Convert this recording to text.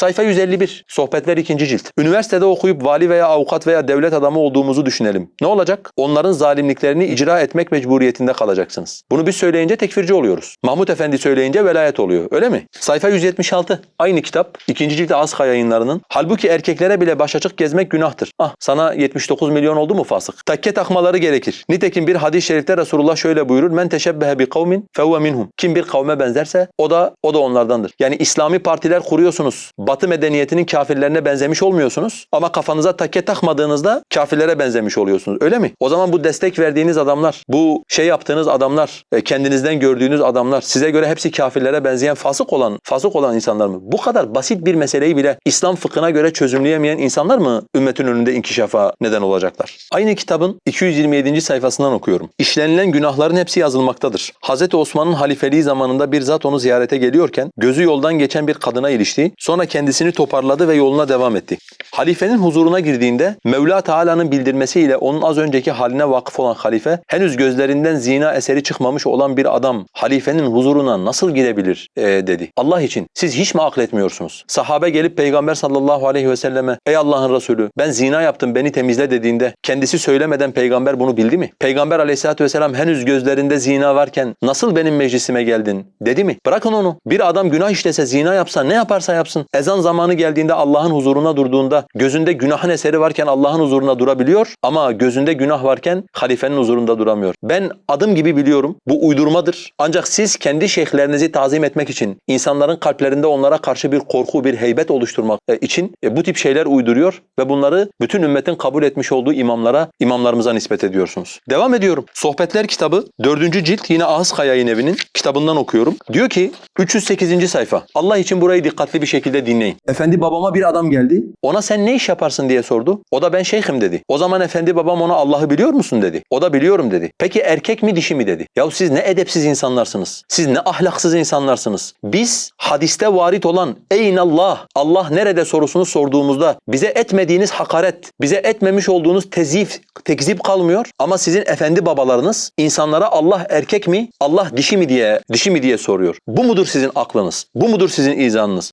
Sayfa 151. Sohbetler 2. cilt. Üniversitede okuyup vali veya avukat veya devlet adamı olduğumuzu düşünelim. Ne olacak? Onların zalimliklerini icra etmek mecburiyetinde kalacaksınız. Bunu biz söyleyince tekfirci oluyoruz. Mahmut Efendi söyleyince velayet oluyor. Öyle mi? Sayfa 176. Aynı kitap. 2. cilt Azka yayınlarının. Halbuki erkeklere bile baş açık gezmek günahtır. Ah sana 79 milyon oldu mu fasık? Takke takmaları gerekir. Nitekim bir hadis-i şerifte Resulullah şöyle buyurur. Men teşebbehe bi kavmin fevve minhum. Kim bir kavme benzerse o da o da onlardandır. Yani İslami partiler kuruyorsunuz. Batı medeniyetinin kafirlerine benzemiş olmuyorsunuz. Ama kafanıza takke takmadığınızda kafirlere benzemiş oluyorsunuz. Öyle mi? O zaman bu destek verdiğiniz adamlar, bu şey yaptığınız adamlar, e, kendinizden gördüğünüz adamlar, size göre hepsi kafirlere benzeyen fasık olan, fasık olan insanlar mı? Bu kadar basit bir meseleyi bile İslam fıkhına göre çözümleyemeyen insanlar mı ümmetin önünde inkişafa neden olacaklar? Aynı kitabın 227. sayfasından okuyorum. İşlenilen günahların hepsi yazılmaktadır. Hz. Osman'ın halifeliği zamanında bir zat onu ziyarete geliyorken gözü yoldan geçen bir kadına ilişti. Sonra kendisini toparladı ve yoluna devam etti. Halifenin huzuruna girdiğinde Mevla Teala'nın bildirmesiyle onun az önceki haline vakıf olan halife henüz gözlerinden zina eseri çıkmamış olan bir adam halifenin huzuruna nasıl girebilir e, dedi. Allah için siz hiç mi akletmiyorsunuz? Sahabe gelip Peygamber sallallahu aleyhi ve selleme ey Allah'ın Resulü ben zina yaptım beni temizle dediğinde kendisi söylemeden peygamber bunu bildi mi? Peygamber aleyhissalatü vesselam henüz gözlerinde zina varken nasıl benim meclisime geldin dedi mi? Bırakın onu. Bir adam günah işlese zina yapsa ne yaparsa yapsın. Ezan zamanı geldiğinde Allah'ın huzuruna durduğunda gözünde günahın eseri varken Allah'ın huzuruna durabiliyor ama gözünde günah varken halifenin huzurunda duramıyor. Ben adım gibi biliyorum bu uydurmadır. Ancak siz kendi şeyhlerinizi tazim etmek için insanların kalplerinde onlara karşı bir korku, bir heybet oluşturmak e, için e, bu tip şeyler uyduruyor ve bunları bütün ümmetin kabul etmiş olduğu imamlara, imamlarımıza nispet ediyorsunuz. Devam ediyorum. Sohbetler kitabı 4. cilt yine Ahıska Yayın Evi'nin kitabından okuyorum. Diyor ki 308. sayfa. Allah için burayı dikkatli bir şekilde dinleyin. Efendi babama bir adam geldi. Ona sen ne iş yaparsın diye sordu. O da ben şeyhim dedi. O zaman efendi babam ona Allah'ı biliyor musun dedi. O da biliyorum dedi. Peki erkek mi dişi mi dedi. Yahu siz ne edepsiz insanlarsınız. Siz ne ahlaksız insanlarsınız. Biz hadiste varit olan Eynallah, Allah nerede sorusunu sorduğumuzda bize etmediğiniz hakaret, bize etmemiş olduğunuz tezif, tekzip kalmıyor. Ama sizin efendi babalarınız insanlara Allah erkek mi, Allah dişi mi diye dişi mi diye soruyor. Bu mudur sizin aklınız? Bu mudur sizin izanınız?